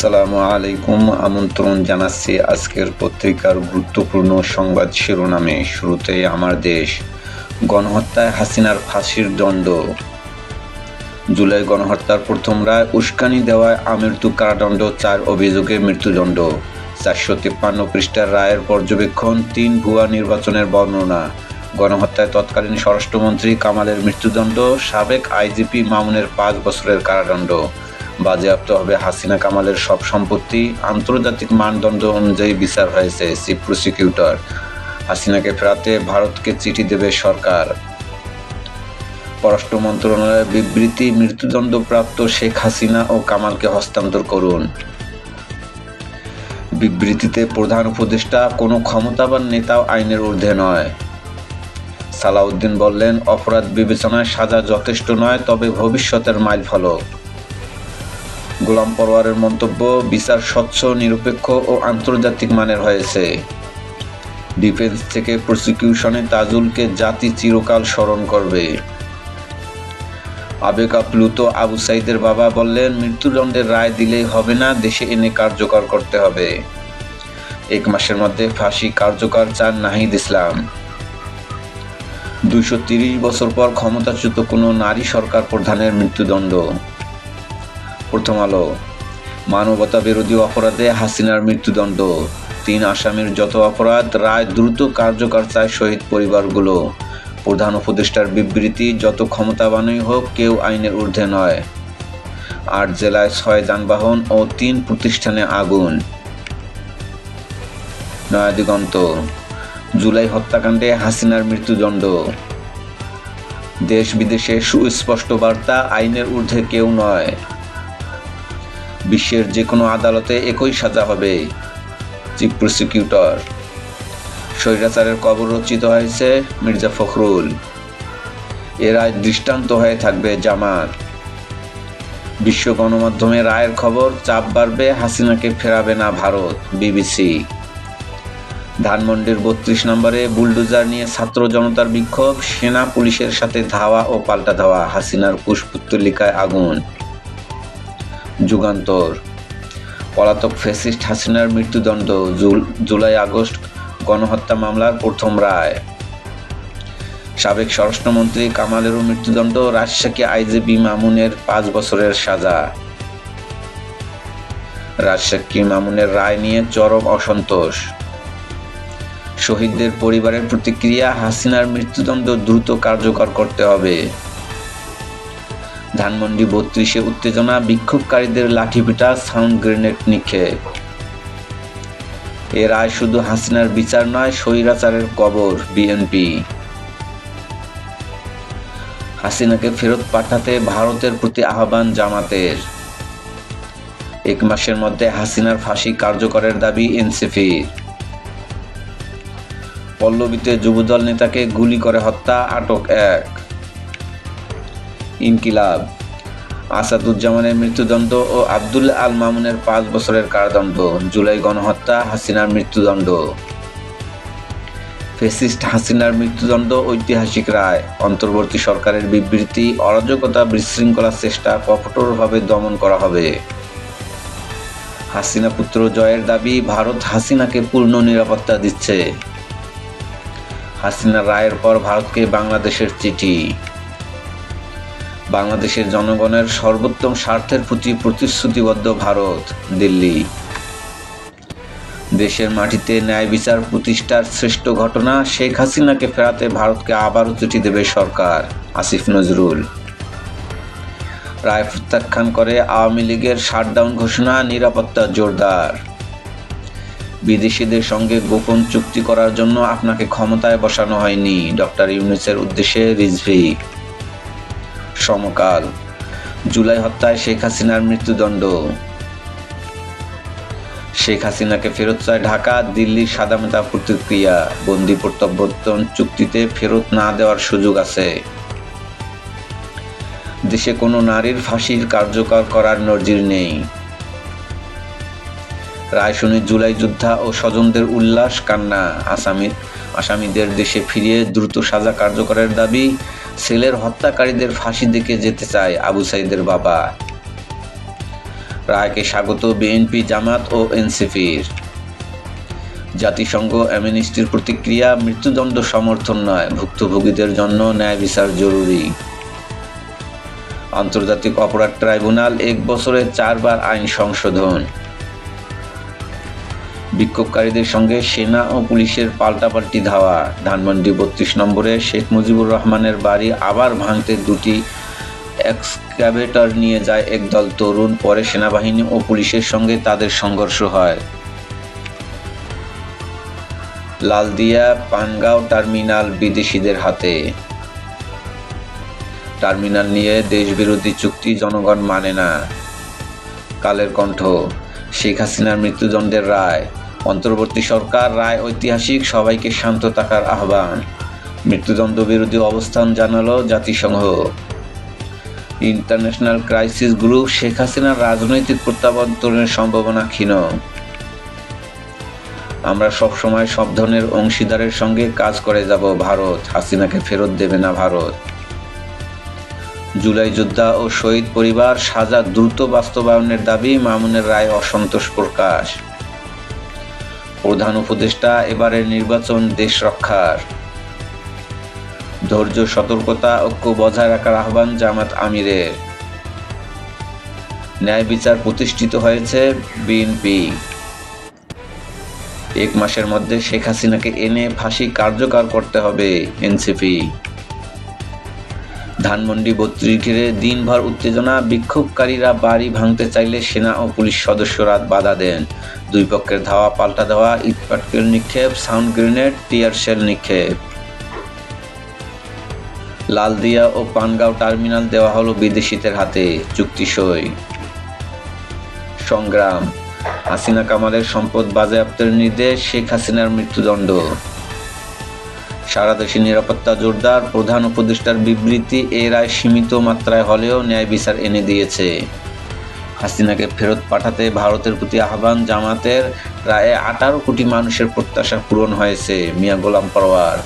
আসসালামু আলাইকুম। আমন্ত্রণ জানাচ্ছি আজকের পত্রিকার গুরুত্বপূর্ণ সংবাদ শিরোনামে। শুরুতেই আমার দেশ, গণহত্যায় হাসিনার ফাঁসির দণ্ড। জুলাই গণহত্যার প্রথম রায় উস্কানি দেওয়ায় আমৃত্যু কারাদণ্ড, চার অভিযোগে মৃত্যুদণ্ড। চারশো তিপ্পান্ন পৃষ্ঠার রায়ের পর্যবেক্ষণ, তিন ভুয়া নির্বাচনের বর্ণনা। গণহত্যায় তৎকালীন স্বরাষ্ট্রমন্ত্রী কামালের মৃত্যুদণ্ড, সাবেক আইজিপি মামুনের পাঁচ বছরের কারাদণ্ড। বাজেয়াপ্ত হবে হাসিনা কামালের সব সম্পত্তি, আন্তর্জাতিক মানদণ্ড অনুযায়ী বিচার হয়েছে চিফ প্রসিকিউটর। হাসিনাকে ফেরাতে ভারতকে চিঠি দেবে সরকার। পররাষ্ট্র মন্ত্রণালয়ের বিবৃতি, মৃত্যুদণ্ডপ্রাপ্ত শেখ হাসিনা ও কামালকে হস্তান্তর করুন। বিবৃতিতে প্রধান উপদেষ্টা, কোনো ক্ষমতাবান নেতাও আইনের ঊর্ধ্বে নয়। সালাউদ্দিন বললেন, অপরাধ বিবেচনায় সাজা যথেষ্ট নয়, তবে ভবিষ্যতের মাইল ফলক গোলাম পরোয়ারের মন্তব্য, বিচার স্বচ্ছ, নিরপেক্ষ ও আন্তর্জাতিক মানের হয়েছে। ডিফেন্স থেকে প্রসিকিউশনে তাজুলকে জাতি চিরকাল স্মরণ করবে। আবেগ আপ্লুত আবু সাইদের বাবা বললেন, মৃত্যুদণ্ডের রায় দিলেই হবে না, দেশে এনে কার্যকর করতে হবে। এক মাসের মধ্যে ফাঁসি কার্যকর চান নাহিদ ইসলাম। তিরিশ বছর পর ক্ষমতাচ্যুত কোনো নারী সরকার প্রধানের মৃত্যুদণ্ড। প্রথম আলো। মানবতা বিরোধী অপরাধে হাসিনার মৃত্যুদণ্ড। তিন আসামির যত অপরাধ, রায় দ্রুত কার্যকর চায় শহীদ পরিবারগুলো। প্রধান উপদেষ্টার বিবৃতি, যত ক্ষমতাবানই হোক, কেউ আইনের ঊর্ধ্বে নয়। আট জেলায় ছয় যানবাহন ও তিন প্রতিষ্ঠানে আগুন। নয়াদিগন্ত জুলাই হত্যাকাণ্ডে হাসিনার মৃত্যুদণ্ড। দেশ বিদেশে সুস্পষ্ট বার্তা, আইনের ঊর্ধ্বে কেউ নয়। বিশ্বের যে কোনো আদালতে একই সাজা হবে, চিফ প্রসিকিউটর। স্বৈরাচারের কবর রচিত হয়েছে মির্জা ফখরুল। এ রায় দৃষ্টান্ত হয়ে থাকবে জামাত বিশ্ব গণমাধ্যমে রায়ের খবর, চাপ বাড়বে, হাসিনাকে ফেরাবে না ভারত, বিবিসি। ধানমন্ডির বত্রিশ নম্বরে বুলডোজার নিয়ে ছাত্র জনতার বিক্ষোভ, সেনা পুলিশের সাথে ধাওয়া ও পাল্টা ধাওয়া, হাসিনার পুষ্পতলিকায় আগুন। যুগান্তর। পলাতক ফেসিস্ট হাসিনার মৃত্যুদণ্ড জুলাই আগস্ট গণহত্যা মামলার প্রথম রায়। সাবেক স্বরাষ্ট্রমন্ত্রী কামালেরও মৃত্যুদণ্ড, রাজশাহী আইজিপি মামুনের পাঁচ বছরের সাজা। রাজশাহী মামুনের রায় নিয়ে চরম অসন্তোষ। শহীদদের পরিবারের প্রতিক্রিয়া, হাসিনার মৃত্যুদণ্ড দ্রুত কার্যকর করতে হবে। ধানমন্ডি বত্রিশে উত্তেজনা, বিক্ষোভকারীদের লাঠিপিটা, সাউন্ড গ্রেনেড নিক্ষেপ। এ রায় শুধু হাসিনার বিচার নয়, স্বৈরাচারের কবর, বিএনপি। হাসিনাকে ফেরত পাঠাতে ভারতের প্রতি আহ্বান জামাতের। এক মাসের মধ্যে হাসিনার ফাঁসি কার্যকরের দাবি এনসিপির পল্লবীতে যুবদল নেতাকে গুলি করে হত্যা, আটক এক। ইনকিলাব। আসাদুজ্জামানের মৃত্যুদণ্ড ও আবদুল্লা আল মামুনের পাঁচ বছরের কারাদণ্ড। জুলাই গণহত্যা, হাসিনার মৃত্যুদণ্ড। ফেসিস্ট হাসিনার মৃত্যুদণ্ড, ঐতিহাসিক রায়। অন্তর্বর্তী সরকারের বিবৃতি, অরাজকতা বিশৃঙ্খলার চেষ্টা কঠোরভাবে দমন করা হবে। হাসিনা পুত্র জয়ের দাবি, ভারত হাসিনাকে পূর্ণ নিরাপত্তা দিচ্ছে। হাসিনা রায়ের পর ভারতকে বাংলাদেশের চিঠি। বাংলাদেশের জনগণের সর্বোত্তম স্বার্থের প্রতি প্রতিশ্রুতিবদ্ধ ভারত, দিল্লি। দেশের মাটিতে ন্যায় বিচার প্রতিষ্ঠার শ্রেষ্ঠ ঘটনা শেখ হাসিনাকে ফেরাতে ভারতকে আবারও চিঠি দেবে সরকার, আসিফ নজরুল। রায় প্রত্যাখ্যান করে আওয়ামী লীগের শাটডাউন ঘোষণা, নিরাপত্তা জোরদার। বিদেশিদের সঙ্গে গোপন চুক্তি করার জন্য আপনাকে ক্ষমতায় বসানো হয়নি, ডক্টর ইউনুসের উদ্দেশ্যে রিজভি। সমকাল। জুলাই হত্যায় শেখ হাসিনার মৃত্যুদণ্ড। শেখ হাসিনাকে ফেরত চায় ঢাকা, দিল্লির সাদামেতা প্রতিক্রিয়া। বন্দি প্রত্যাবর্তন চুক্তিতে ফেরত না দেওয়ার সুযোগ আছে। দেশে কোনো নারীর ফাঁসির কার্যকর করার নজির নেই। রায় শুনে জুলাই যোদ্ধা ও স্বজনদের উল্লাস, কান্না, আসামি আসামিদের দেশে ফিরিয়ে দ্রুত সাজা কার্যকরের দাবি ছেলের হত্যাকারীদের ফাঁসি দিকে যেতে চায় আবু সাইদের বাবা। রায়কে স্বাগত বিএনপি, জামাত ও এনসিপির। জাতিসংঘ অ্যামনেস্টির প্রতিক্রিয়া, মৃত্যুদণ্ড সমর্থন নয়, ভুক্তভোগীদের জন্য ন্যায় বিচার জরুরি। আন্তর্জাতিক অপরাধ ট্রাইব্যুনাল এক বছরে চারবার আইন সংশোধন। বিক্ষোভকারীদের সঙ্গে সেনা ও পুলিশের পাল্টাপাল্টি ধাওয়া। ধানমন্ডি বত্রিশ নম্বরে শেখ মুজিবুর রহমানের বাড়ি আবার ভাঙতে দুটি এক্সক্যাভেটর নিয়ে যায় একদল তরুণ, পরে সেনাবাহিনী ও পুলিশের সঙ্গে তাদের সংঘর্ষ হয়। লালদিয়া পানগাঁও টার্মিনাল বিদেশিদের হাতে। টার্মিনাল নিয়ে দেশবিরোধী চুক্তি জনগণ মানে না। কালের কণ্ঠ, শেখ হাসিনার মৃত্যুদণ্ডের রায়। অন্তর্বর্তী সরকার, রায়, ঐতিহাসিক, সবাইকে শান্ত থাকার আহ্বান। মৃত্যুদণ্ড বিরোধী অবস্থান জানালো জাতিসংঘ। ইন্টারন্যাশনাল ক্রাইসিস গ্রুপ শেখ হাসিনার রাজনৈতিক প্রত্যাবর্তনের সম্ভাবনা ক্ষীণ। আমরা সবসময় সব ধরনের অংশীদারের সঙ্গে কাজ করে যাব ভারত, হাসিনাকে ফেরত দেবে না ভারত। জুলাই যোদ্ধা ও শহীদ পরিবার সাজা দ্রুত বাস্তবায়নের দাবি মামুনের রায় অসন্তোষ প্রকাশ। প্রধান উপদেষ্টা, এবারের নির্বাচন দেশ রক্ষার। ধৈর্য, সতর্কতা ঐক্য বজায় রাখার আহ্বান জামাত আমিরের। ন্যায় বিচার প্রতিষ্ঠিত হয়েছে বিএনপি। এক মাসের মধ্যে শেখ হাসিনাকে এনে ফাঁসি কার্যকর করতে হবে এনসিপি। ধানমন্ডি বত্রিশ ঘিরে দিনভর উত্তেজনা, বিক্ষোভকারীরা বাড়ি ভাঙতে চাইলে সেনা ও পুলিশ সদস্যরা বাধা দেন। দুই পক্ষের ধাওয়া পাল্টা দেওয়া ইটপাটকেল নিক্ষেপ, সাউন্ড গ্রেনেড, টিয়ার শেল নিক্ষেপ। লালদিয়া ও পানগাঁও টার্মিনাল দেওয়া হলো বিদেশিদের হাতে, চুক্তি সই। সংগ্রাম, হাসিনা কামালের সম্পদ বাজেয়াপ্তের নির্দেশ, শেখ হাসিনার মৃত্যুদণ্ড। সারা দেশে নিরাপত্তা জোরদার প্রধান উপদেষ্টার বিবৃতি এ রায় সীমিত মাত্রায় হলেও ন্যায় বিচার এনে দিয়েছে। হাসিনাকে ফেরত পাঠাতে ভারতের প্রতি আহ্বান জামাতের প্রায় আঠারো কোটি মানুষের প্রত্যাশা পূরণ হয়েছে, মিয়া গোলাম পরওয়ার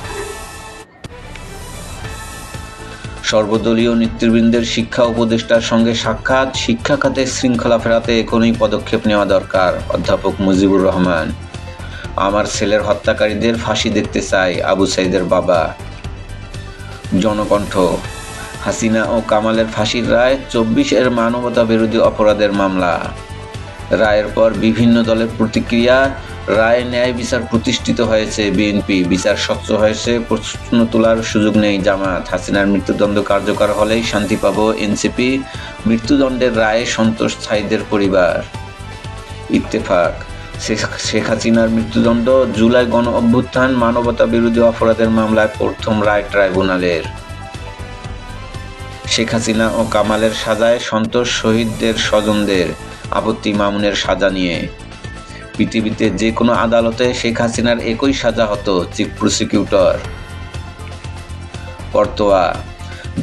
সর্বদলীয় নেতৃবৃন্দের শিক্ষা উপদেষ্টার সঙ্গে সাক্ষাৎ, শিক্ষা খাতে শৃঙ্খলা ফেরাতে এখনই পদক্ষেপ নেওয়া দরকার, অধ্যাপক মুজিবুর রহমান। আমার ছেলের হত্যাকারীদের ফাঁসি দেখতে চাই আবু সাইদের বাবা। জনকণ্ঠ, হাসিনা ও কামালের ফাঁসির রায় চব্বিশ এর মানবতা বিরোধী অপরাধের মামলা। রায়ের পর বিভিন্ন দলের প্রতিক্রিয়া, রায় ন্যায় বিচার প্রতিষ্ঠিত হয়েছে বিএনপি। বিচার স্বচ্ছ হয়েছে, প্রশ্ন তোলার সুযোগ নেই জামাত। হাসিনার মৃত্যুদণ্ড কার্যকর হলেই শান্তি পাব এনসিপি, মৃত্যুদণ্ডের রায়ে সন্তোষ ছাইদের পরিবার। ইত্তেফাক শেখ হাসিনার মৃত্যুদণ্ড, জুলাই গণ অভ্যুত্থান, মানবতা বিরোধী অপরাধের মামলায় প্রথম রায় ট্রাইব্যুনালের। শেখ হাসিনা ও কামালের সাজায় সন্তোষ শহীদদের স্বজনদের আপত্তি মামুনের সাজা নিয়ে। পৃথিবীতে যে কোনো আদালতে শেখ হাসিনার একই সাজা হতো চিফ প্রসিকিউটর। কর্তোয়া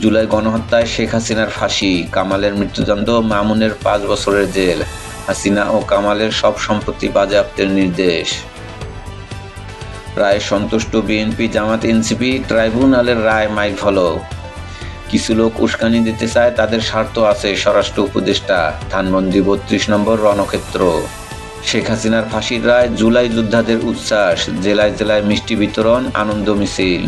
জুলাই গণহত্যায় শেখ হাসিনার ফাঁসি, কামালের মৃত্যুদণ্ড, মামুনের পাঁচ বছরের জেল। হাসিনা ও কামালের সব সম্পত্তি বাজেয়াপ্তের নির্দেশ। রায় সন্তুষ্ট বিএনপি জামাত এনসিপি ট্রাইব্যুনালের রায় মাইল ফলক। কিছু লোক উস্কানি দিতে চায়, তাদের স্বার্থ আছে, স্বরাষ্ট্র উপদেষ্টা। ধানমন্ডি বত্রিশ নম্বর রণক্ষেত্র। শেখ হাসিনার ফাঁসির রায় জুলাই যোদ্ধাদের উচ্ছ্বাস, জেলায় জেলায় মিষ্টি বিতরণ, আনন্দ মিছিল।